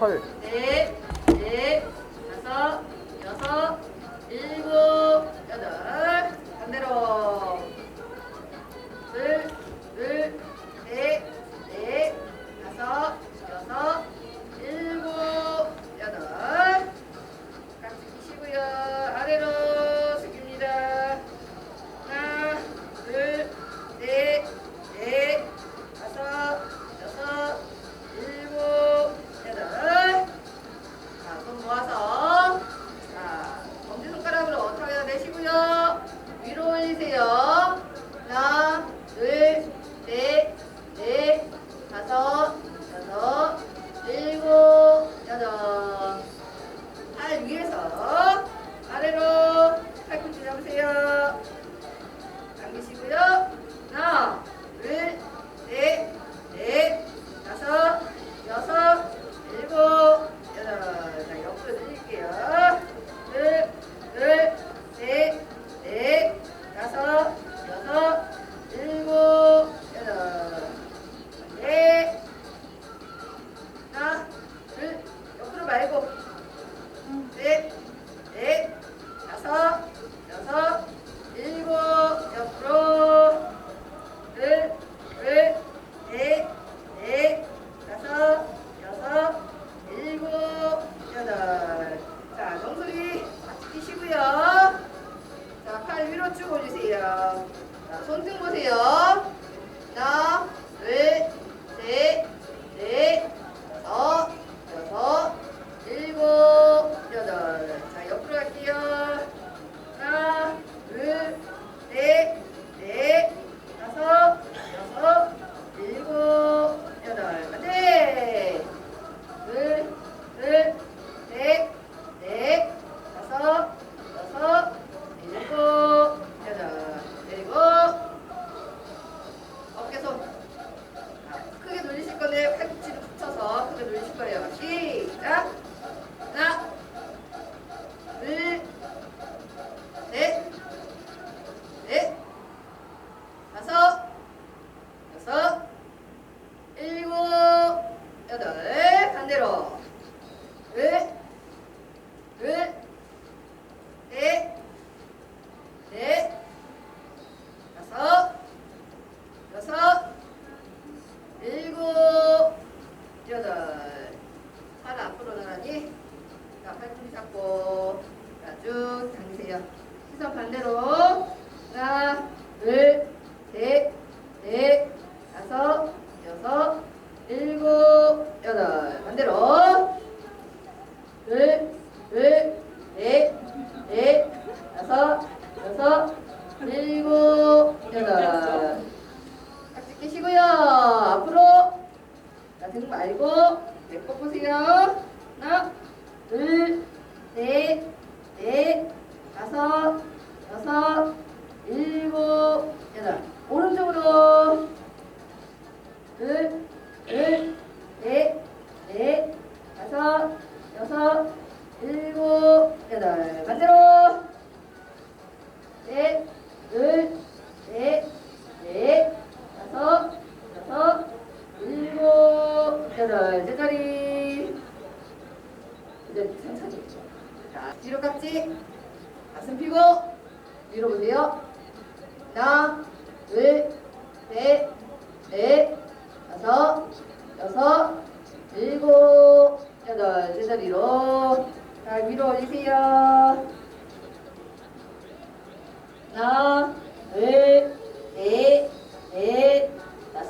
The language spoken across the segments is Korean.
헐. 넷, 넷, 다섯, 여섯, 일곱, 여덟. 반대로. 둘,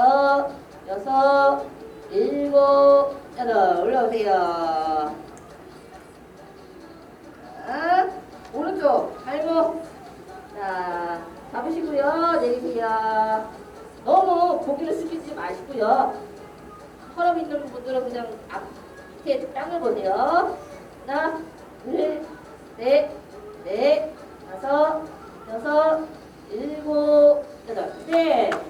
다섯, 여섯, 일곱, 여덟 올라오세요. 자, 오른쪽 발목 자 잡으시고요 내리세요. 너무 고기를 숙이지 마시고요. 허름 있는 분들은 그냥 앞에 땅을 보세요. 하나, 둘, 넷, 넷, 다섯, 여섯, 일곱, 여덟, 셋.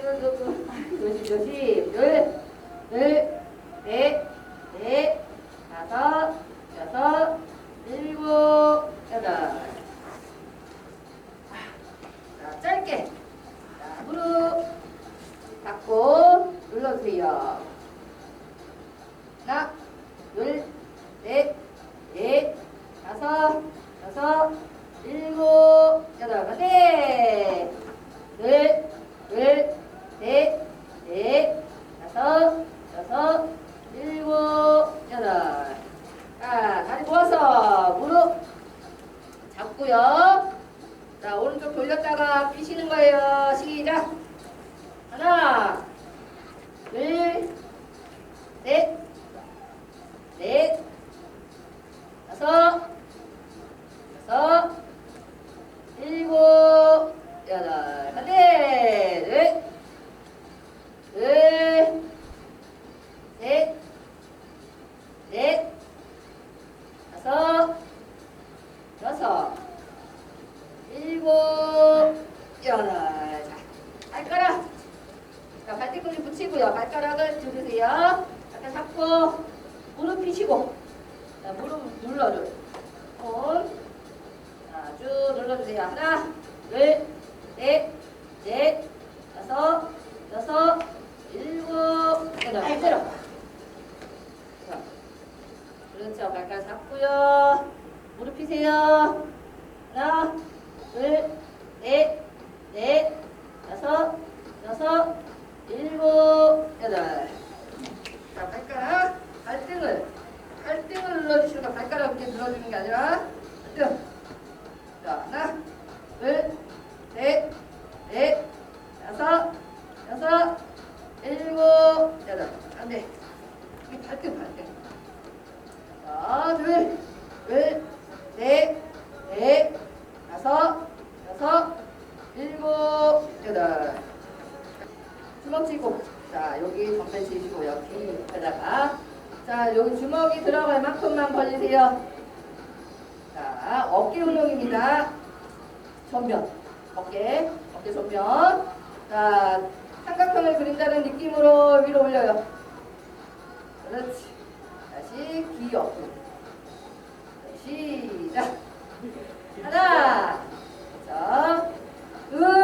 그, 그, 그, 요시, 요시, 늘, 늘. 그렇지. 다시 기억. 시작. 하나, 자, 둘.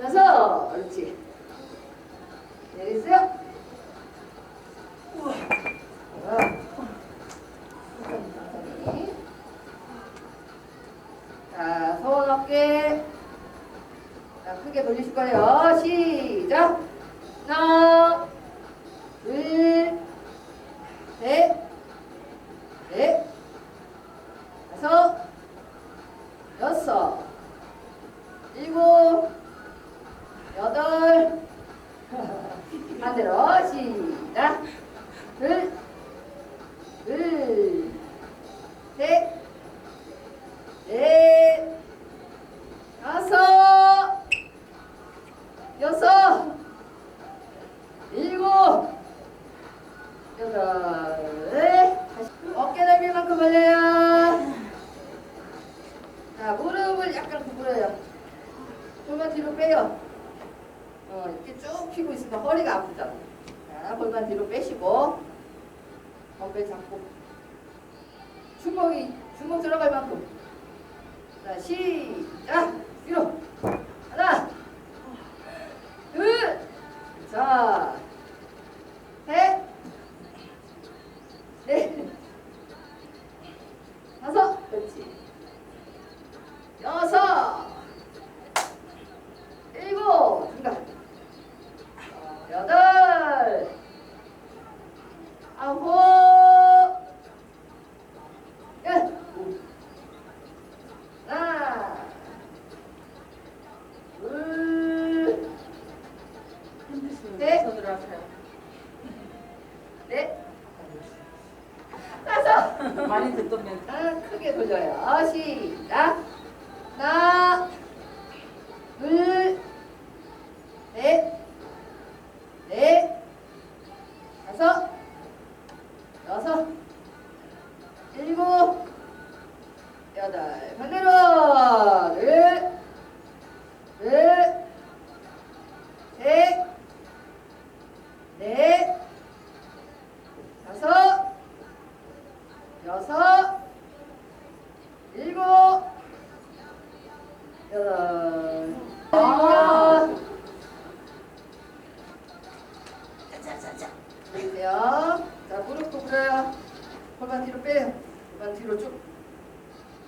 가서 그렇지. 내리세요. 구부려요. 골반 뒤로 빼요. 골반 뒤로 쭉.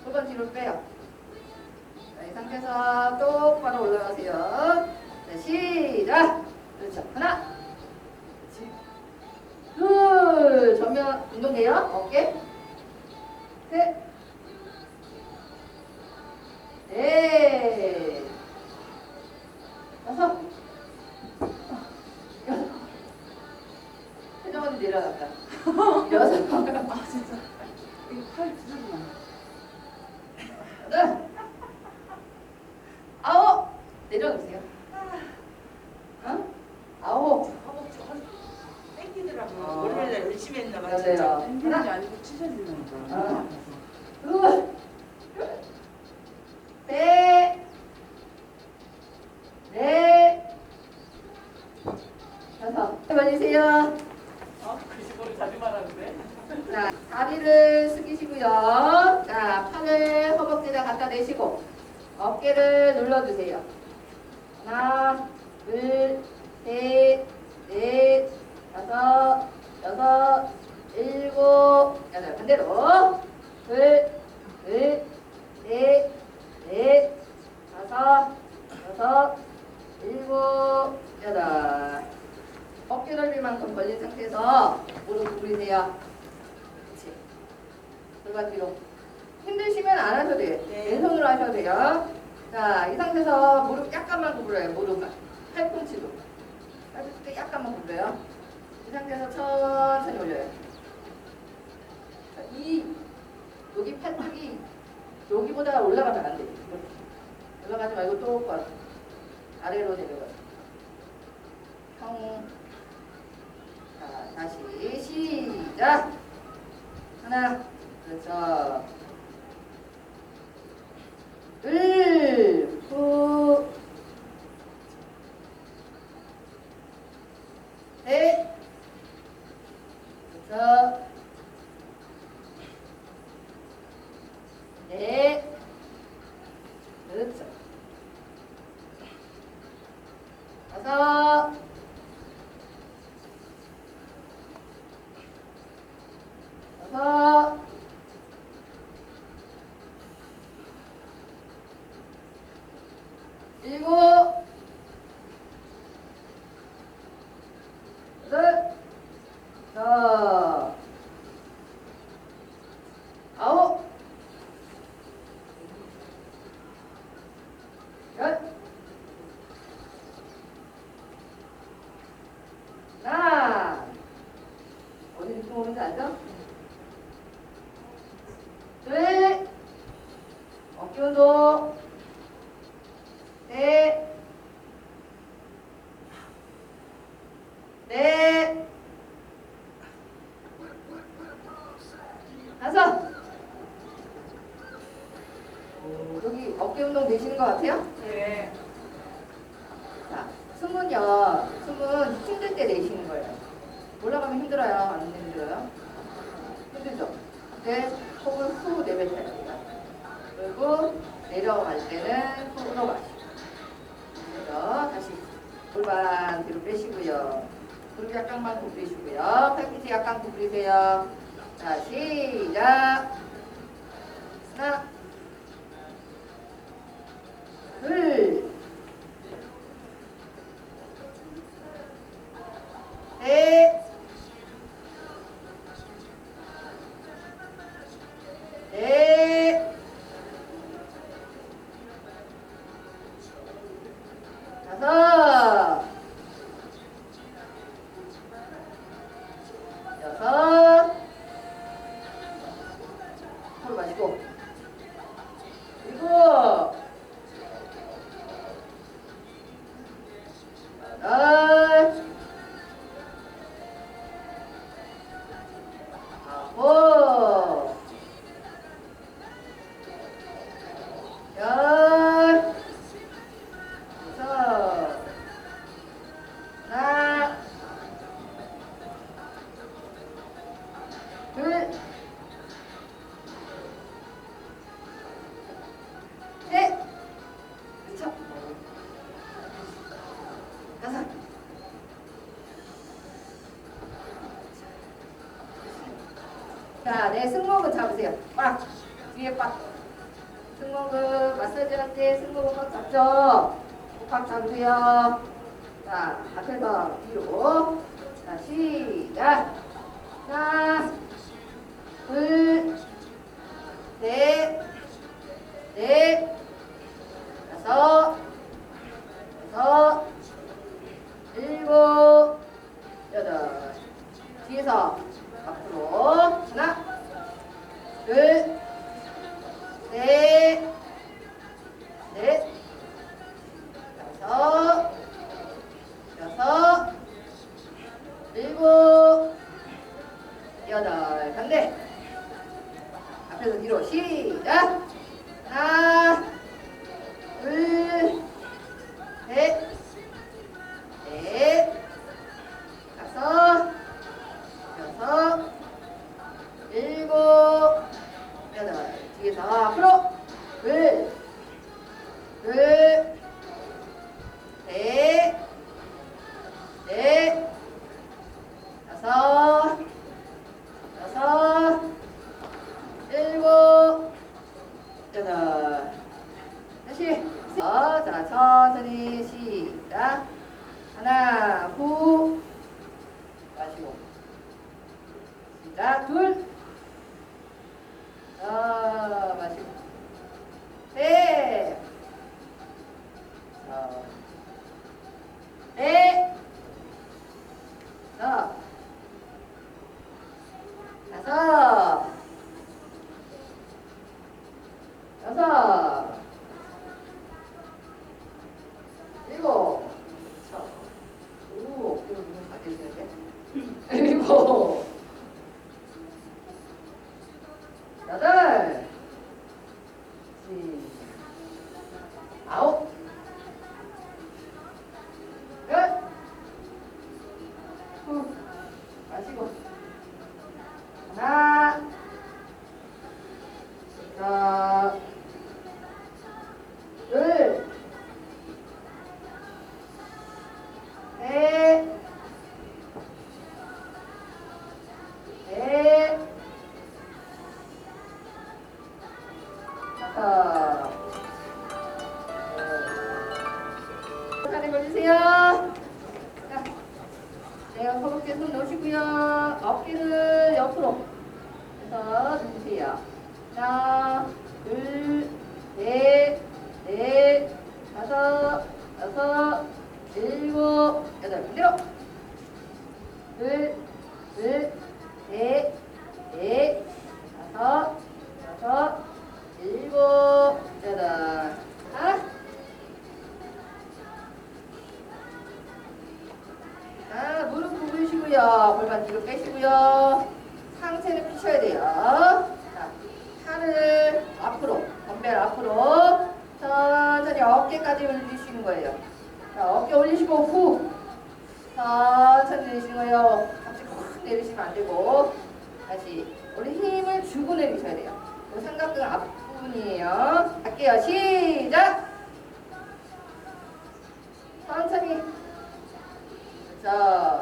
골반 뒤로 빼요. 자, 이 상태에서 똑바로 올라가세요. 자, 시작. 그렇죠. 하나. 둘. 전면 운동돼요. 어깨. 셋. 넷. 다섯. 여섯. 언니 내려갔다. 여섯. 아 진짜. 팔 뒤집으면 여덟. 아홉. 내려놓으세요. 어? 아홉. 허벅지. 아. 월요일날 열심히 했나 봐. 맞아요. 땡기는 게 아니고 찢어지는 아. 거야. 둘. 셋. 넷. 다섯. 벌리세요. 자주 말하는데. 자, 다리를 숙이시고요. 자, 팔을 허벅지에다 갖다 대시고 어깨를 눌러주세요. 하나, 둘, 셋, 넷, 다섯, 여섯, 일곱, 여덟. 반대로. 둘, 둘, 셋, 넷, 다섯, 여섯, 일곱, 여덟. 어깨 넓이만큼 벌린 상태에서 무릎 구부리세요. 그렇지. 골반 뒤로. 힘드시면 안 하셔도 돼요. 네. 왼손으로 하셔도 돼요. 자, 이 상태에서 무릎 약간만 구부려요. 무릎만. 팔꿈치도. 팔꿈치 약간만 구부려요. 이 상태에서 천천히 올려요. 자, 이 여기 팔뚝이 여기보다 올라가면 안 돼. 이렇게. 올라가지 말고 똑바로 아래로 내려가. 형. 자, 다시 시작. 하나, 그렇죠. 둘, 후, 셋, 그렇죠. 넷, 그렇죠. 다섯, 여섯, 일곱, 뭔지 알죠? 둘, 어깨 운동, 넷, 넷, 다섯. 오, 여기 되시는 것 같아요? 네. 자, 숨은요, 숨은 힘들 때 내쉬는 거예요. 올라가면 힘들어요? 안 힘들어요? 힘들죠? 그때 호흡을 후 내뱉어야 돼요. 그리고 내려갈 때는 속으로 마시고. 그래서 다시 골반 뒤로 빼시고요. 무릎 약간만 구부리시고요. 팔꿈치 약간 구부리세요. 자, 시작. 하나, 둘, 넷, 꽉 잡으세요. 둘, 둘, 셋, 넷, 다섯, 여섯, 일곱, 여덟. 다시. 어, 자, 천천히 시작. 하나, 후. 마시고. 시작. 둘. 자, 마시고. 넷. 자. 다섯. 여섯. 일곱. 자, 그대로. 둘, 둘, 넷, 넷, 다섯, 여섯, 일곱, 여덟, 다섯 자, 무릎 구부리시고요. 골반 뒤로 빼시고요. 상체는 피셔야 돼요. 자, 팔을 앞으로, 건배를 앞으로 천천히 어깨까지 올리시는 거예요. 자, 어깨 올리시고 후. 자, 천천히 내리시고요. 갑자기 확 내리시면 안 되고. 다시. 우리 힘을 주고 내리셔야 돼요. 요 삼각근 앞부분이에요. 갈게요. 시작! 천천히. 자.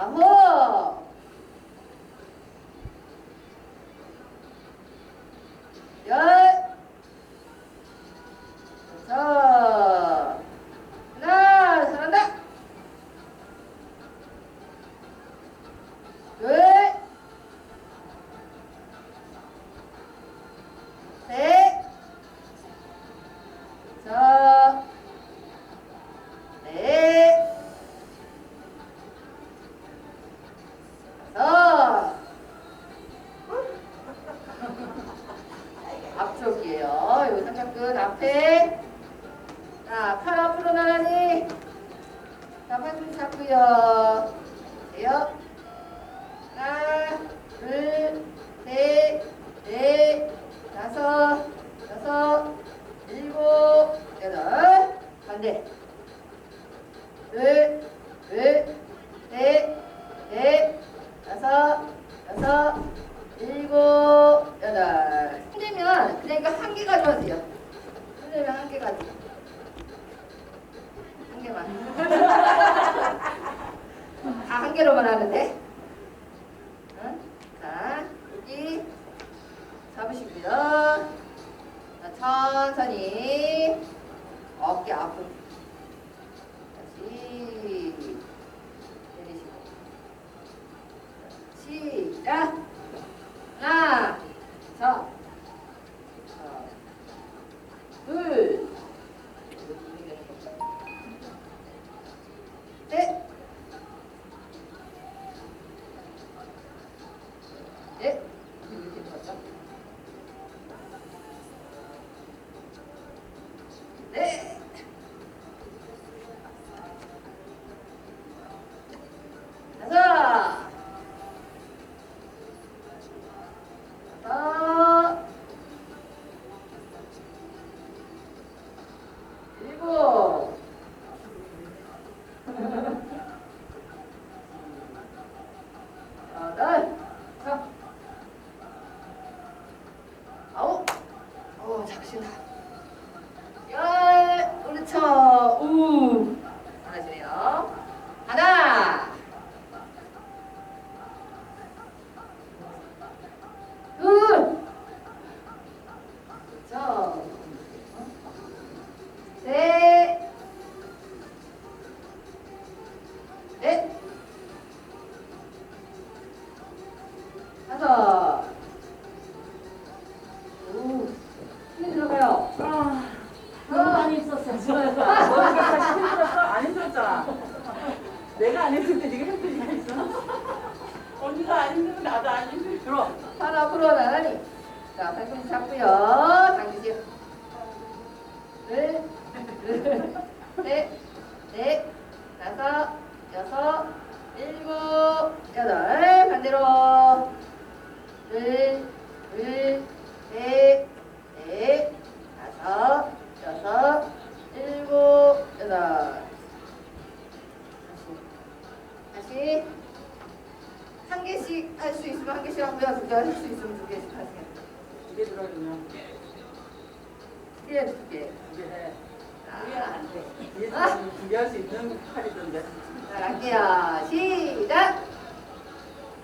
아홉, 열, 여섯, 뒤에 두 개. 이게 해. 자, 안 돼. 뒤에서 준비할 수 있는 팔이던데. 자, 갈게요. 시작.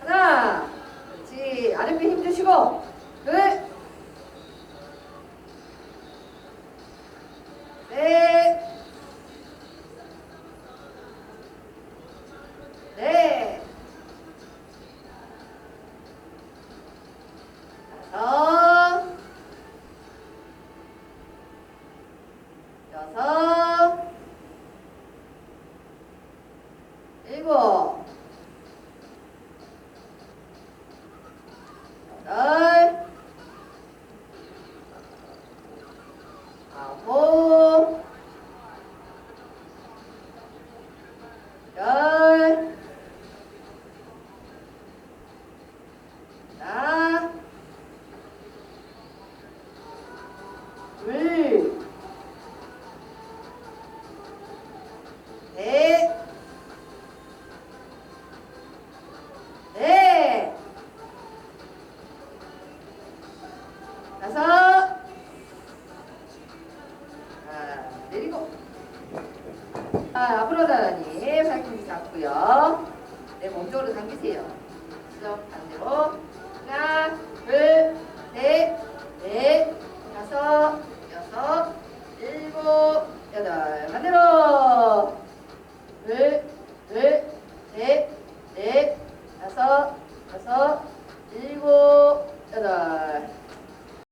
하나. 그렇지. 아랫배 힘 주시고.